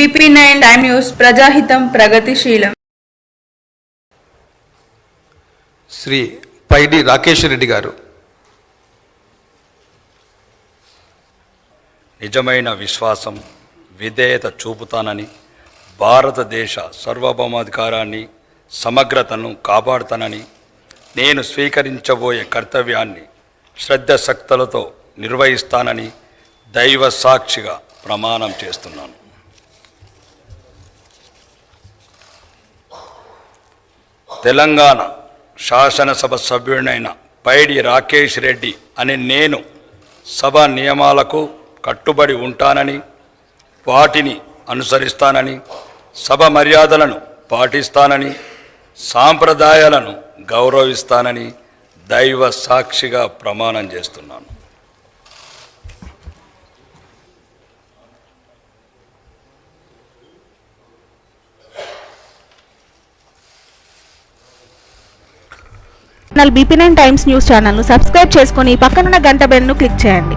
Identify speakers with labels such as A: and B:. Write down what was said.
A: BP nine time news ప్రజాహితం ప్రగతిశీలం.
B: శ్రీ పైడి రాకేష్ రెడ్డి గారు.
C: నిజమైన విశ్వాసం విధేయత చూపుతానని భారతదేశ సార్వభౌమాధికారాన్ని సమగ్రతను కాపాడుతానని నేను స్వీకరించబోయే కర్తవ్యాన్ని శ్రద్ధశక్తులతో నిర్వహిస్తానని దైవ సాక్షిగా ప్రమాణం చేస్తున్నాను. తెలంగాణ శాసనసభ సభ్యుడినైన పైడి రాకేష్ రెడ్డి అని నేను సభ నియమాలకు కట్టుబడి ఉంటానని వాటిని అనుసరిస్తానని సభ మర్యాదలను పాటిస్తానని సాంప్రదాయాలను గౌరవిస్తానని దైవ సాక్షిగా ప్రమాణం చేస్తున్నాను.
D: బీపీ నైన్ టైమ్స్ న్యూస్ ఛానల్ను సబ్స్క్రైబ్ చేసుకొని పక్కనున్న గంట బెల్ను క్లిక్ చేయండి.